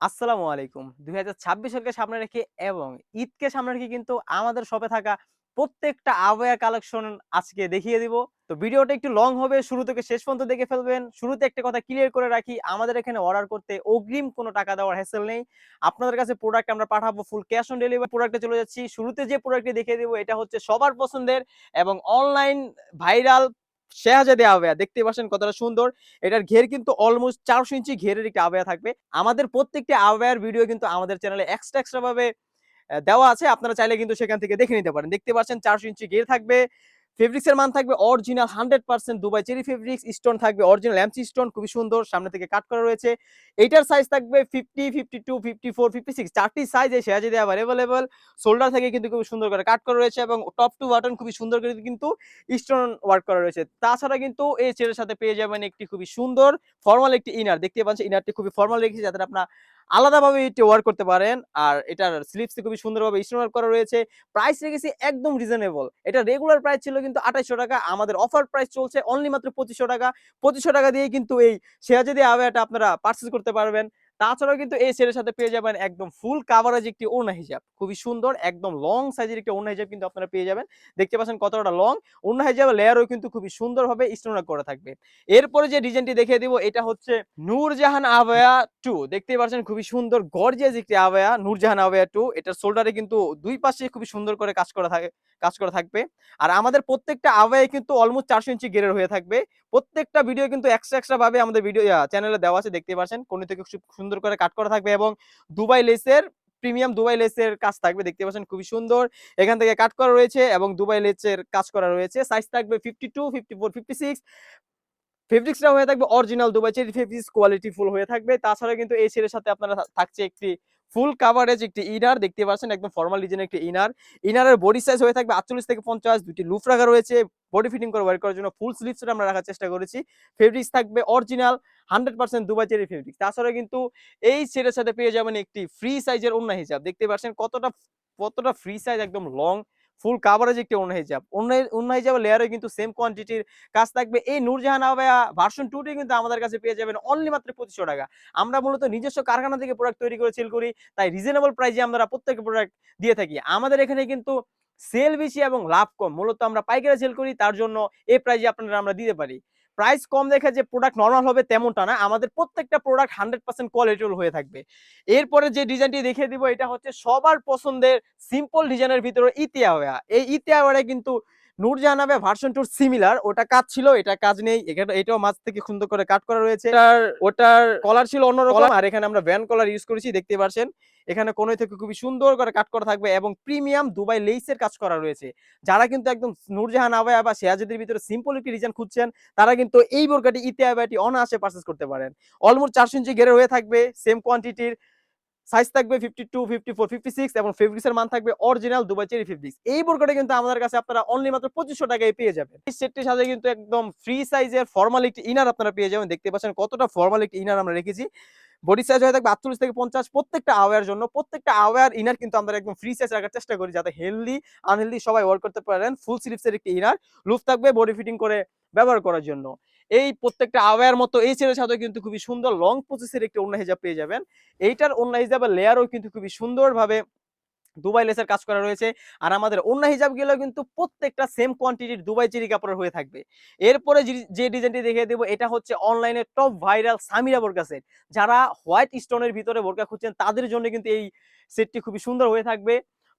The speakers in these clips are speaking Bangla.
আসসালামু আলাইকুম। দুই হাজার সালকে সামনে রেখে এবং ঈদকে সামনে রেখে কিন্তু আমাদের শপে থাকা প্রত্যেকটা আবহাওয়া কালেকশন আজকে দেখিয়ে দিব। তো ভিডিওটা একটু লং হবে, শুরু থেকে শেষ পর্যন্ত দেখে ফেলবেন। শুরুতে একটা কথা ক্লিয়ার করে রাখি, আমাদের এখানে অর্ডার করতে অগ্রিম কোনো টাকা দেওয়ার হ্যাসেল নেই। আপনাদের কাছে প্রোডাক্ট আমরা পাঠাবো ফুল ক্যাশ অন ডেলিভারি প্রোডাক্টে চলে যাচ্ছি। শুরুতে যে প্রোডাক্টটি দেখিয়ে দিব, এটা হচ্ছে সবার পছন্দের এবং অনলাইন ভাইরাল শেহাজাদি আবহাওয়া দেখতে পাচ্ছেন কতটা সুন্দর। এটার ঘের কিন্তু অলমোস্ট চারশো ইঞ্চি ঘেরের একটি আবহাওয়া থাকবে। আমাদের প্রত্যেকটি আবহাওয়ার ভিডিও কিন্তু আমাদের চ্যানেলে এক্সট্রা এক্সট্রা ভাবে দেওয়া আছে। আপনারা চাইলে কিন্তু সেখান থেকে দেখে নিতে পারেন। দেখতে পাচ্ছেন চারশো ইঞ্চি ঘের থাকবে। ফেব্রিক্স এর মান থাকবে original hundred percent Dubai cherry fabrics stone থাকবে অরিজিনাল এমসি স্টোন খুবই সুন্দর, সামনে থেকে কাট করা রয়েছে। এইটার সাইজ থাকবে fifty fifty two fifty four fifty six চারটি সাইজ শেয়ার যদি আবার অ্যাভেলেবল শোল্ডার থেকে কিন্তু খুব সুন্দর করে কাট করা রয়েছে এবং টপ টু বাটন খুবই সুন্দর করে কিন্তু স্টোন ওয়ার্ক করা রয়েছে। তাছাড়া কিন্তু এই চেয়ারের সাথে পেয়ে যাবেন একটি খুবই সুন্দর ফর্মাল একটি ইনার দেখতে পাচ্ছেন ইনারটি খুবই ফর্মাল রেখেছি যাতে আপনার আলাদাভাবে এটি ওয়ার করতে পারেন। আর এটার স্লিপসটি খুবই সুন্দরভাবে স্টোনার করা রয়েছে। প্রাইস রেখেছি একদম রিজনেবল এটা রেগুলার প্রাইস ছিল কিন্তু আঠাইশশো টাকা। আমাদের অফার প্রাইস চলছে অনলি মাত্র পঁচিশশো টাকা। পঁচিশশো টাকা দিয়ে কিন্তু এই শেয়ার আওয়াটা আপনারা পার্চেস করতে পারবেন। তাছাড়াও কিন্তু এই সেলের সাথে পেয়ে যাবেন একদম ফুল কাভারেজ একটি ওড়না হিজাব। খুবই সুন্দর, একদম লং সাইজের একটি ওড়না হিজাব কিন্তু আপনারা পেয়ে যাবেন। দেখতে পাচ্ছেন কতটা লং ওড়না হিজাব লেয়ারও কিন্তু খুবই সুন্দরভাবে স্টোন করা থাকবে। এরপরে যে ডিজাইনটি দেখিয়ে দিব, এটা হচ্ছে নূরজাহান আবয়া টু দেখতে পাচ্ছেন খুবই সুন্দর গর্জিয়াস একটি আবয়া, নূরজাহান আবয়া টু এটার শোল্ডারে কিন্তু দুই পাশে খুবই সুন্দর করে কাজ করা থাকে, কাজ করা থাকবে। আর আমাদের প্রত্যেকটা আবহাওয়ায় কিন্তু অলমোস্ট চারশো ইঞ্চি গেরের হয়ে থাকবে। প্রত্যেকটা ভিডিও কিন্তু এক্সট্রা এক্সট্রা ভাবে আমাদের ভিডিও চ্যানেলে দেওয়া আছে দেখতে পাচ্ছেন। কোন থেকে খুব সুন্দর করে কাট করা থাকবে এবং দুবাই লেসের প্রিমিয়াম দুবাই লেসের কাজ থাকবে। দেখতে পাচ্ছেন খুবই সুন্দর। এখান থেকে কাট করা রয়েছে এবং দুবাই লেসের কাজ করা রয়েছে। সাইজ থাকবে fifty two fifty four fifty six ফেব্রিক্সটা হয়ে থাকবে original Dubai cherry fabrics quality full হয়ে থাকবে। তাছাড়া কিন্তু এই ছেলের সাথে আপনারা থাকছে একটি ফুল কাভারেজ একটি ইনার দেখতে পাচ্ছেন একদম ফর্মাল ডিজাইনের একটি ইনার ইনারের বডি সাইজ হয়ে থাকবে আটচল্লিশ থেকে পঞ্চাশ, দুটি লুফ রাখা রয়েছে। বডি ফিটিং করে ওয়ার করার জন্য ফুল স্লিপসটা আমরা রাখার চেষ্টা করেছি। ফেব্রিক্স থাকবে original hundred percent Dubai cherry fabrics তাছাড়া কিন্তু এই সেটের সাথে পেয়ে যাবেন একটি ফ্রি সাইজের অন্য হিসাব দেখতে পাচ্ছেন কতটা কতটা ফ্রি সাইজ একদম লং ফুল কাভারেজ একটি অন্য হিজাব। অন্য হিজাবের লেয়ারে কিন্তু সেম কোয়ান্টিটির কাজ থাকবে। এই নূরজাহান আবায়া ভার্সন টুটি কিন্তু আমাদের কাছে পেয়ে যাবেন অনলি মাত্র পঁচিশশো টাকা। আমরা মূলত নিজস্ব কারখানা থেকে প্রোডাক্ট তৈরি করে সেল করি, তাই রিজনেবল প্রাইসে আমরা প্রত্যেক প্রোডাক্ট দিয়ে থাকি। আমাদের এখানে কিন্তু সেল বেশি এবং লাভ কম। মূলত আমরা পাইকারি সেল করি, তার জন্য এই প্রাইসে আপনারা আমরা দিতে পারি। প্রাইস কম দেখে যে প্রোডাক্ট নর্মাল হবে তেমনটা না আমাদের প্রত্যেকটা প্রোডাক্ট হান্ড্রেড পার্সেন্ট কোয়ালিটিফুল হয়ে থাকবে। এরপরে যে ডিজাইনটি দেখিয়ে দিব এটা হচ্ছে সবার পছন্দের সিম্পল ডিজাইনের ভিতরে ইতিয়াওয়া এই ইতিয়াওয়াটা কিন্তু নূরজাহান আবে ভার্সন টুর সিমিলার ওটা কাজ ছিল এটা কাজ নেই এটাও মাছ থেকে সুন্দর করে কাট করা রয়েছে। ওটার কলার ছিল অন্যরকম আর এখানে আমরা ভ্যান কলার ইউজ করেছি দেখতে পাচ্ছেন। এখানে কোনো থেকে খুবই সুন্দর করে কাট করা থাকবে এবং প্রিমিয়াম দুবাই লেইসের কাজ করা রয়েছে। যারা কিন্তু একদম নূরজাহান, আবায়া বা শেয়াজেদের ভিতরে সিম্পল একটি ডিজাইন খুঁজছেন, তারা কিন্তু এই বোরকাটি ইতে আবায়াটি অনায়াসে পারচেস করতে পারেন। অলমোস্ট চারশো ইঞ্চি গেরে হয়ে থাকবে সেম কোয়ান্টিটির সাইজ থাকবে fifty two fifty four fifty six এবং ফেব্রিক্সের মান থাকবে অরিজিনাল দুবাই চেরি ফেব্রিক্স এই বোরকাটা কিন্তু আমাদের কাছে আপনারা অনলি মাত্র পঁচিশশো টাকায় পেয়ে যাবেন। এই সেটটির সাথে কিন্তু একদম ফ্রি সাইজের ফর্মাল একটি ইনার আপনারা পেয়ে যাবেন। দেখতে পাচ্ছেন কতটা ফর্মাল একটি ইনার আমরা রেখেছি। বডি সাইজ হয়ে থাকবে আটচল্লিশ থেকে পঞ্চাশ। প্রত্যেকটা আওয়ার জন্য, প্রত্যেকটা আওয়ার ইনার কিন্তু আমরা একদম ফ্রি সাইজ রাখার চেষ্টা করি, যাতে হেলদি আনহেলদি সবাই ওয়ার্ক করতে পারেন। ফুল স্লিপসের একটি ইনার লুফ থাকবে বডি ফিটিং করে ব্যবহার করার জন্য। এই প্রত্যেকটা আওয়ার মতো, এই ছেলের সাথে কিন্তু খুবই সুন্দর লং প্রসেসের একটি অন্য হিজাব পেয়ে যাবেন। এইটার অন্য হিজাবের লেয়ারও কিন্তু খুবই সুন্দরভাবে দুবাই লেসের কাজ করা রয়েছে। আর আমাদের অন্য হিজাবগুলো কিন্তু প্রত্যেকটা সেম কোয়ান্টিটির দুবাই চিরি কাপড়ের হয়ে থাকবে। এরপরে যে ডিজাইনটি দেখিয়ে দেবো, এটা হচ্ছে অনলাইনে টপ ভাইরাল সামিরা বোরকা সেট যারা হোয়াইট স্টোনের ভিতরে বোরকা খুঁজছেন, তাদের জন্য কিন্তু এই সেটটি খুবই সুন্দর হয়ে থাকবে।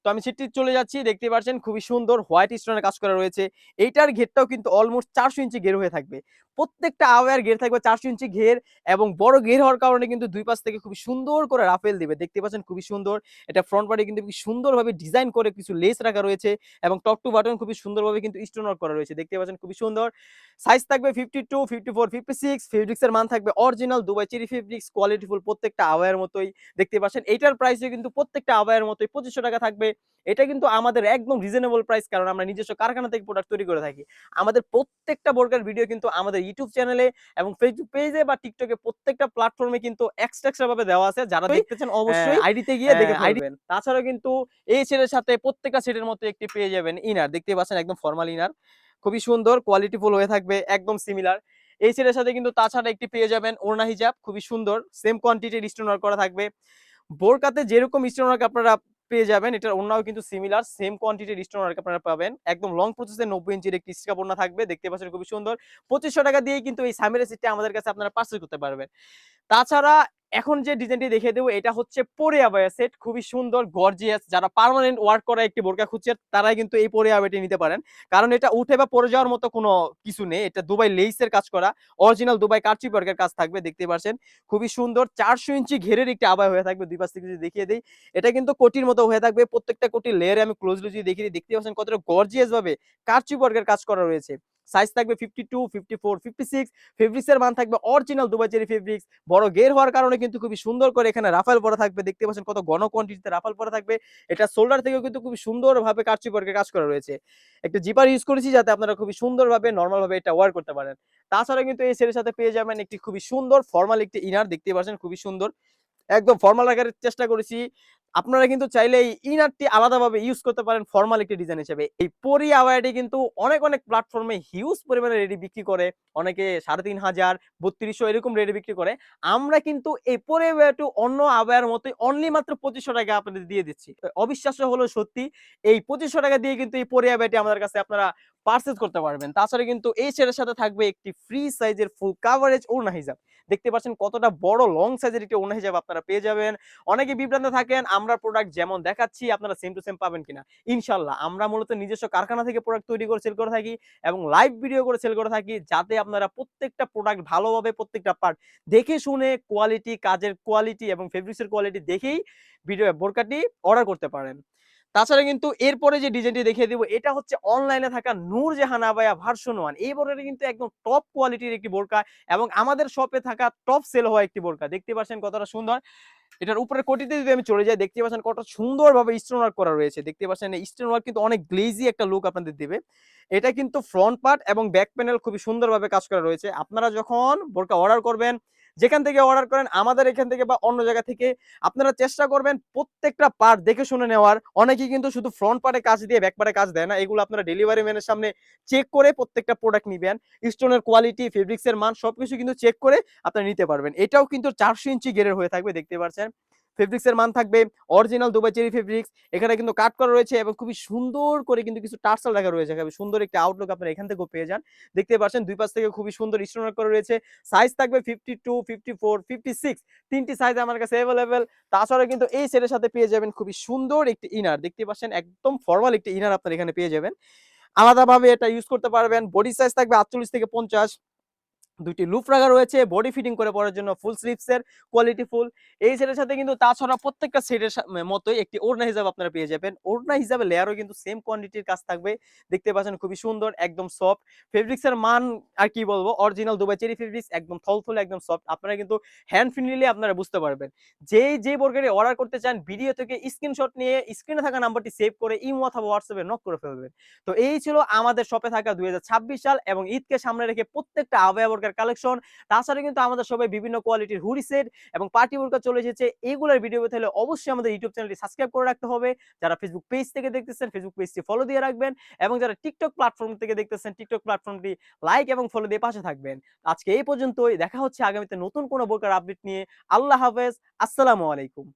তো আমি সেটটি চলে যাচ্ছি, দেখতে পাচ্ছেন খুবই সুন্দর হোয়াইট স্টোনের কাজ করা রয়েছে। এইটার ঘেরটাও কিন্তু অলমোস্ট চারশো ইঞ্চি ঘের হয়ে থাকবে। প্রত্যেকটা আওয়ার ঘের থাকবে চারশো ইঞ্চি ঘের এবং বড় ঘের হওয়ার কারণে কিন্তু দুই পাশ থেকে খুবই সুন্দর করে রাফেল দিবে। দেখতে পাচ্ছেন খুবই সুন্দর। এটা ফ্রন্ট পার্টি কিন্তু সুন্দরভাবে ডিজাইন করে কিছু লেস রাখা রয়েছে এবং টপ টু বাটন খুবই সুন্দরভাবে কিন্তু স্টোন ওয়ার্ক করা রয়েছে। দেখতে পাচ্ছেন খুবই সুন্দর। সাইজ থাকবে fifty two fifty four fifty six ফেব্রিক্সের মান থাকবে original Dubai cherry fabrics quality full প্রত্যেকটা আওয়ার মতোই। দেখতে পাচ্ছেন এইটার প্রাইসে কিন্তু প্রত্যেকটা আওয়ার মতোই পঁচিশশো টাকা থাকবে। এটা কিন্তু আমাদের একদম রিজনেবল প্রাইস কারণ আমরা নিজস্ব কারখানা থেকে প্রোডাক্ট তৈরি করে থাকি। আমাদের প্রত্যেকটা বোরকার ভিডিও কিন্তু আমাদের ইউটিউব চ্যানেলে এবং ফেসবুক পেজে বা টিকটকে প্রত্যেকটা প্ল্যাটফর্মে কিন্তু এক্সট্রা এক্সট্রা ভাবে দেওয়া আছে। যারা দেখতেছেন অবশ্যই আইডিতে গিয়ে দেখে ফেলবেন। তাছাড়াও কিন্তু এই সেটের সাথে প্রত্যেকটা সেটের মধ্যে একটি পেয়ে যাবেন ইনার দেখতে পাচ্ছেন একদম ফর্মাল ইনার খুবই সুন্দর কোয়ালিটিফুল হয়ে থাকবে একদম সিমিলার এই সেটের সাথে কিন্তু তাছাড়া একটি পেয়ে যাবেন ওড়না হিজাব। খুবই সুন্দর সেম কোয়ান্টিটির স্টোন ওয়ার্ক করা থাকবে। বোরকাতে যেরকম স্টোন ওয়ার্ক আপনারা পেয়ে যাবেন। এটার অন্যও কিন্তু সিমিলার সেম কোয়ান্টিটির স্টোন আপনারা পাবেন। একদম লং প্রসেসে নব্বই ইঞ্চির একটি ওড়না থাকবে। দেখতে পাচ্ছেন খুবই সুন্দর। পঁচিশশো টাকা দিয়ে কিন্তু এই সামিরের সিটটা আমাদের কাছে আপনারা পার্সেল করতে পারবেন। তাছাড়া এখন যে ডিজাইনটি দেখিয়ে দেবো, এটা হচ্ছে পরে আবায়া সেট খুবই সুন্দর গর্জিয়াস যারা পার্মানেন্ট ওয়ার্ক করা একটি বোরকা খুঁজছে, তারাই কিন্তু এই পরে আবায়াটি নিতে পারেন। কারণ এটা উঠে বা পরে যাওয়ার মতো কোনো কিছু নেই, এটা দুবাই লেইসের কাজ করা অরিজিনাল দুবাই কারচি বর্গের কাজ থাকবে, দেখতে পাচ্ছেন খুবই সুন্দর, চারশো ইঞ্চি ঘেরের একটি আবায় হয়ে থাকবে, দুই পাশ থেকে যদি দেখিয়ে দিই, এটা কিন্তু কোটির মতো হয়ে থাকবে, প্রত্যেকটা কোটির লেয়ারে আমি ক্লোজলি যদি দেখিয়ে দিই, দেখতে পাচ্ছেন কতটা গর্জিয়াস ভাবে কারচি ওয়ার্কের কাজ করা রয়েছে। সাইজ থাকবে fifty two fifty four fifty six ফেব্রিক্সের মান থাকবে অরিজিনাল দুবাই চেরি ফেব্রিক্স বড় গের হওয়ার কারণে কিন্তু খুবই সুন্দর করে এখানে রাফাল পরা থাকবে। দেখতে পাচ্ছেন কত ঘন কোয়ান্টিটিতে রাফাল পরা থাকবে। এটা শোল্ডার থেকেও কিন্তু খুবই সুন্দরভাবে কারচি ওয়ার্কের কাজ করা রয়েছে। একটা জিপার ইউজ করেছি যাতে আপনারা খুবই সুন্দরভাবে নর্মাল ভাবে এটা ওয়ার করতে পারেন। তাছাড়া কিন্তু এই সেটের সাথে পেয়ে যাবেন একটি খুবই সুন্দর ফর্মাল একটি ইনার দেখতে পাচ্ছেন খুবই সুন্দর। একদম ফর্মাল রাখার চেষ্টা করেছি। আপনারা কিন্তু চাইলে এই ইনারটি আলাদাভাবে ইউজ করতে পারেন ফর্মাল একটি ডিজাইন হিসেবে। এই পরি আওয়ারটি কিন্তু অনেক অনেক প্ল্যাটফর্মে হিউজ পরিমাণে রেডি বিক্রি করে। অনেকে সাড়ে তিন হাজার, বত্রিশশো এরকম রেডি বিক্রি করে। আমরা কিন্তু এই পরে আওয়ারটি অন্য আওয়ার মতোই অনলি মাত্র পঁচিশশো টাকা আপনাদের দিয়ে দিচ্ছি। অবিশ্বাস্য হলো সত্যি, এই পঁচিশশো টাকা দিয়ে কিন্তু এই পরে আওয়ারটি আমাদের কাছে আপনারা পার্সেস করতে পারবেন। তাছাড়া কিন্তু এই সেটের সাথে থাকবে একটি ফ্রি সাইজের ফুল কাভারেজ ওড়না হিসাব দেখতে পাচ্ছেন কতটা বড় লং সাইজের একটি ওড়না হিসাব আপনারা পেয়ে যাবেন। অনেকে বিভ্রান্ত থাকেন আমরা প্রোডাক্ট যেমন দেখাচ্ছি, আপনারা সেম টু সেম পাবেন কিনা? ইনশাল্লাহ, আমরা মূলত নিজস্ব কারখানা থেকে প্রোডাক্ট তৈরি করে সেল করে থাকি এবং লাইভ ভিডিও করে সেল করে থাকি যাতে আপনারা প্রত্যেকটা প্রোডাক্ট ভালোভাবে প্রত্যেকটা পার্ট দেখে শুনে কোয়ালিটি কাজের কোয়ালিটি এবং ফেব্রিক্সের কোয়ালিটি দেখেই ভিডিও বোরকাটি অর্ডার করতে পারেন। তাছাড়া কিন্তু এরপরে যে ডিজাইনটি দেখিয়ে দিব, এটা হচ্ছে অনলাইনে থাকা নূরজাহান আবায়া ভার্সন ওয়ান এই বোরকাটি কিন্তু একদম টপ কোয়ালিটির একটি বোরকা এবং আমাদের শপে থাকা টপ সেল হওয়া একটি বোরকা দেখতে পাচ্ছেন কতটা সুন্দর? এটার উপরে কোটিতে যদি আমি চলে যাই দেখতে পাচ্ছেন কত সুন্দরভাবে স্টোন ওয়ার্ক করা রয়েছে। দেখতে পাচ্ছেন স্টোন ওয়ার্ক কিন্তু অনেক গ্লেজি একটা লুক আপনাদের দিবে। এটা কিন্তু ফ্রন্ট পার্ট এবং ব্যাক প্যানেল খুবই সুন্দরভাবে কাজ করা রয়েছে। আপনারা যখন বোরকা অর্ডার করবেন যেখান থেকে অর্ডার করেন, আমাদের এখান থেকে বা অন্য জায়গা থেকে, আপনারা চেষ্টা করবেন প্রত্যেকটা পার্ট দেখে শুনে নেওয়ার। অনেকে কিন্তু শুধু ফ্রন্ট পার্টে কাজ দিয়ে ব্যাক পার্টে কাজ দেয় না, এগুলো আপনারা ডেলিভারি ম্যানের সামনে চেক করে প্রত্যেকটা প্রোডাক্ট নিবেন। স্টোনের কোয়ালিটি ফেব্রিক্সের মান সবকিছু কিন্তু চেক করে আপনারা নিতে পারবেন। এটাও কিন্তু চারশো ইঞ্চি গেরের হয়ে থাকবে, দেখতে পাচ্ছেন। ফেব্রিক্সের মান থাকবে অরিজিনাল দুবাই চেরি ফেব্রিক্স। এখানে কিন্তু কাট করা রয়েছে এবং খুবই সুন্দর করে কিন্তু কিছু টার্সাল রাখা রয়েছে। সুন্দর একটি আউটলুক আপনারা এখান থেকেও পেয়ে যান। দেখতে পাচ্ছেন দুই পাশ থেকে খুবই সুন্দর স্টোন করা রয়েছে। সাইজ থাকবে fifty two fifty four fifty six তিনটি সাইজ আমার কাছে অ্যাভেলেবেল তাছাড়া কিন্তু এই সেটের সাথে পেয়ে যাবেন খুবই সুন্দর একটি ইনার দেখতে পাচ্ছেন একদম ফর্মাল একটি ইনার আপনারা এখানে পেয়ে যাবেন। আলাদাভাবে এটা ইউজ করতে পারবেন। বডি সাইজ থাকবে আটচল্লিশ থেকে পঞ্চাশ। দুইটি লুপ রাখা রয়েছে বডি ফিটিং করে পরার জন্য ফুল স্লিভসের কোয়ালিটি ফুল এই সেটের সাথে কিন্তু তাছাড়া প্রত্যেকটা সেটের মতোই একটি ওড়না হিসাবে আপনারা পেয়ে যাবেন। ওড়না হিসাবে লেয়ারও কিন্তু সেম কোয়ান্টিটির কাজ থাকবে। দেখতে পাচ্ছেন খুবই সুন্দর, একদম সফট ফেব্রিক্সের মান আর কি বলব? অরিজিনাল দুবাই চেরি ফেব্রিক্স একদম থলথলে একদম সফট আপনারা কিন্তু হ্যান্ড ফিল নিলে আপনারা বুঝতে পারবেন। যেই যে বোর্গারে অর্ডার করতে চান ভিডিও থেকে স্ক্রিনশট নিয়ে স্ক্রিনে থাকা নাম্বারটি সেভ করে ইমো অথবা হোয়াটসঅ্যাপে নক করে ফেলবেন। তো এই ছিল আমাদের শপে থাকা দুই হাজার ছাব্বিশ সাল এবং ঈদকে সামনে রেখে প্রত্যেকটা আবহাওয়া বোরকার কালেকশন তাছাড়া কিন্তু আমাদের সবাই বিভিন্ন কোয়ালিটির হুডি সেট এবং পার্টি বোরকা চলে এসেছে। এইগুলোর ভিডিও পেতে হলে অবশ্যই আমাদের ইউটিউব চ্যানেলটি সাবস্ক্রাইব করে রাখতে হবে। যারা ফেসবুক পেজ থেকে দেখতেছেন ফেসবুক পেজটি ফলো দিয়ে রাখবেন এবং যারা টিকটক প্ল্যাটফর্ম থেকে দেখতেছেন টিকটক প্ল্যাটফর্মটি লাইক এবং ফলো দিয়ে পাশে থাকবেন। আজকে এই পর্যন্তই। দেখা হচ্ছে আগামীতে নতুন কোনো বোরকার আপডেট নিয়ে। আল্লাহ হাফেজ। আসসালামু আলাইকুম।